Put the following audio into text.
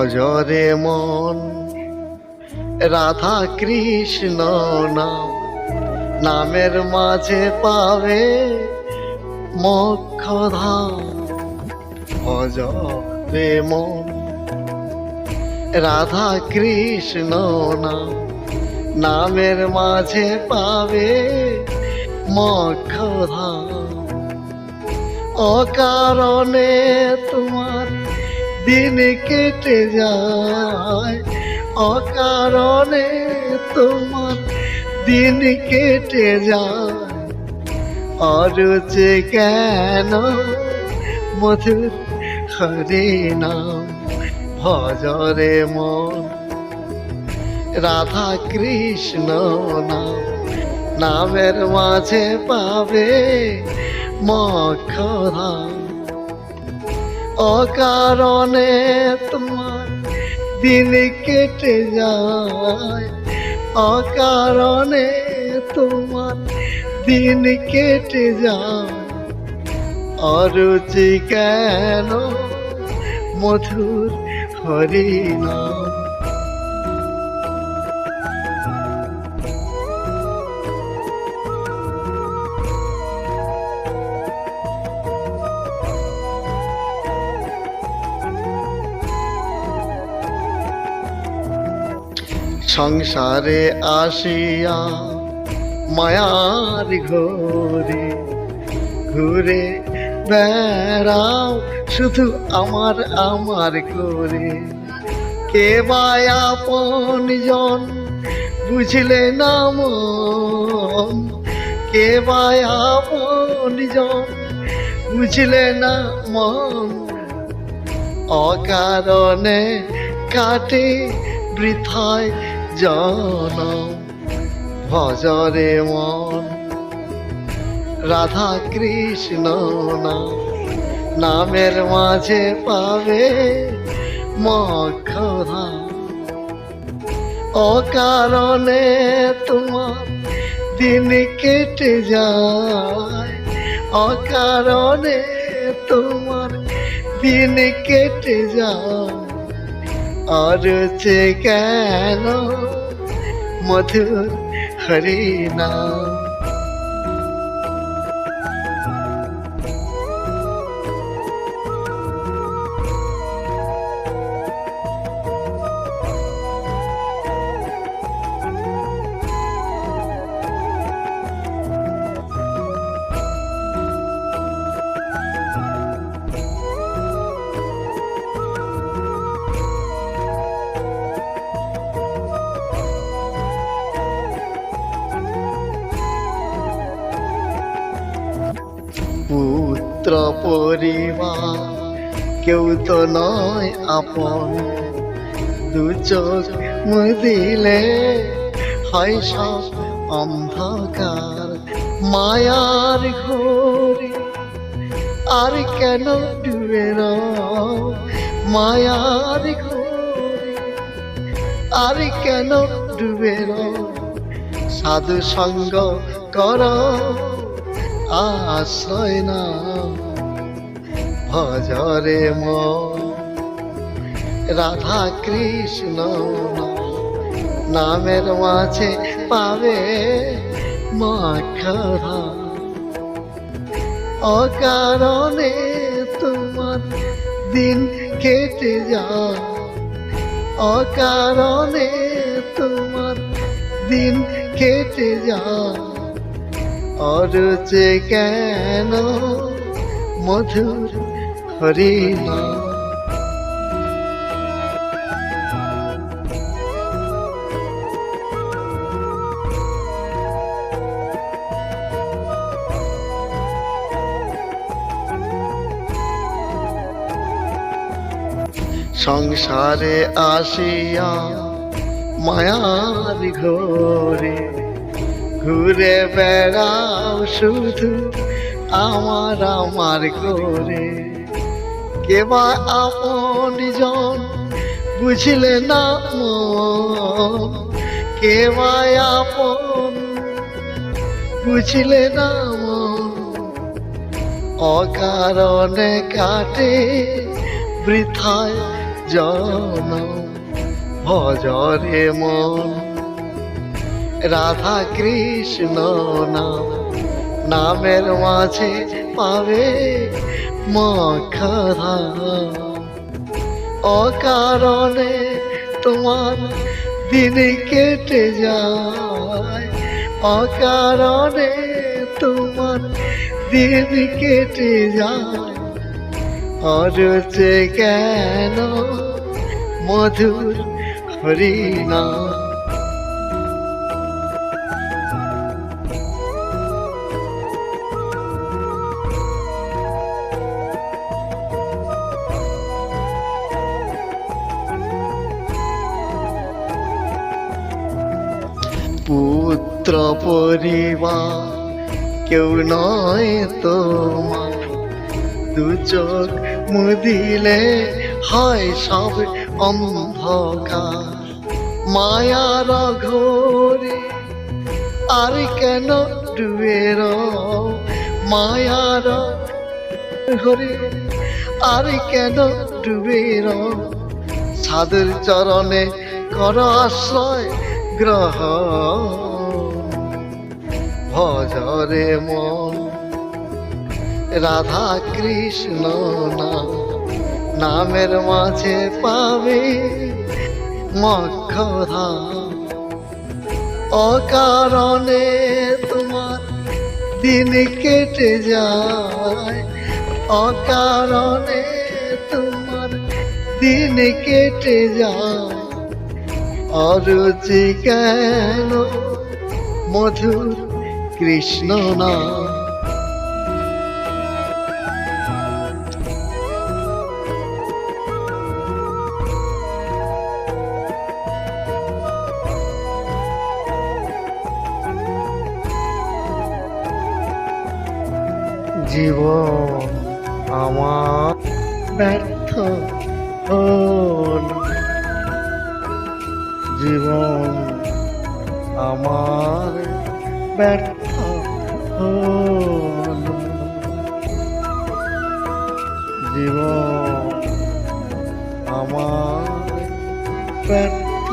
ভজরে মন। রাধা কৃষ্ণ নাম, নামের মাঝে পাবে মোক্ষধাম। ভজরে মন। রাধা কৃষ্ণ নাম, নামের মাঝে পাবে মোক্ষধাম। অকারণে তোমার দিন কেটে যায়। অকারণে তোমার দিন কেটে যায়। অরুচি কেন মধুর হরে নাম ভজরে মন। রাধা কৃষ্ণ নাম, নামের মাঝে পাবে মক্ষধাম অকারণে তোমার দিন কেটে যায়। অকারণে তোমার দিন কেটে যায়। অরুচি কেন মধুর হরিনাম সংসারে আসিয়া মায়ার ঘরে ঘুরে বেড়াও, শুধু আমার আমার করে কে আপন জন বুঝলে না মন? কে আপন জন বুঝলে না মন? অকারণে কাটে বৃথায় জন, ভজরে মন রাধা কৃষ্ণ নাম নামের মাঝে পাবে মক্ষধাম অকারণে তোমার দিন কেটে যায়, অকারণে তোমার দিন কেটে যায়। অরুচে কেন মধুর হরিনাম পুত্র পরিবার। কেউ তো নয় আপন। দু চোখ মুদিলে হয় সব অন্ধকার। মায়ার ঘোরে আর কেন ডুবে মায়ার ঘোরে আর কেন ডুবে সাধু সঙ্গ করো। আশ্রয় না ভজরে ম রাধা কৃষ্ণ নামের মাঝে পাবে মাখরা। অকারণে তোমার দিন কেটে যায়। অকারণে তোমার দিন কেটে যায়। অরুচে কেন মধুর হরিনা সংসারে আসিয়া মায়ার ঘরে ঘুরে বেড়াও শুধু আমার আমার করে কেবা আপন জন বুঝলে না কেবা আপন বুঝলে না অকারণে কাটে বৃথায় জন ভজরে মন। রাধা কৃষ্ণ নাম, নামের মাঝে পাবে মখরা। অকারণে তোমার দিন কেটে যায়, অকারণে তোমার দিন কেটে যায়। অরুচে কেন মধুর হরিণা পুত্র পরিবার, কেউ নয় তোমার। দু চোখ মুদিলে হয় সব অন্ধকার। মায়ার ঘোরে আর কেন ডুবে রও? মায়ার ঘোরে আর কেন ডুবে রও? সাধুর চরণে কর আশ্রয় গ্রহ ভজরে মন। রাধা কৃষ্ণ নাম, নামের মাঝে পাবে মক্ষধা অকারণে তোমার দিন কেটে যায়। অকারণে তোমার দিন কেটে যায়। অরুচি কেন? মধুর কৃষ্ণ নাম। জীবন আমার ব্যর্থ হল। জীবন আমার জীবন আমার ব্যর্থ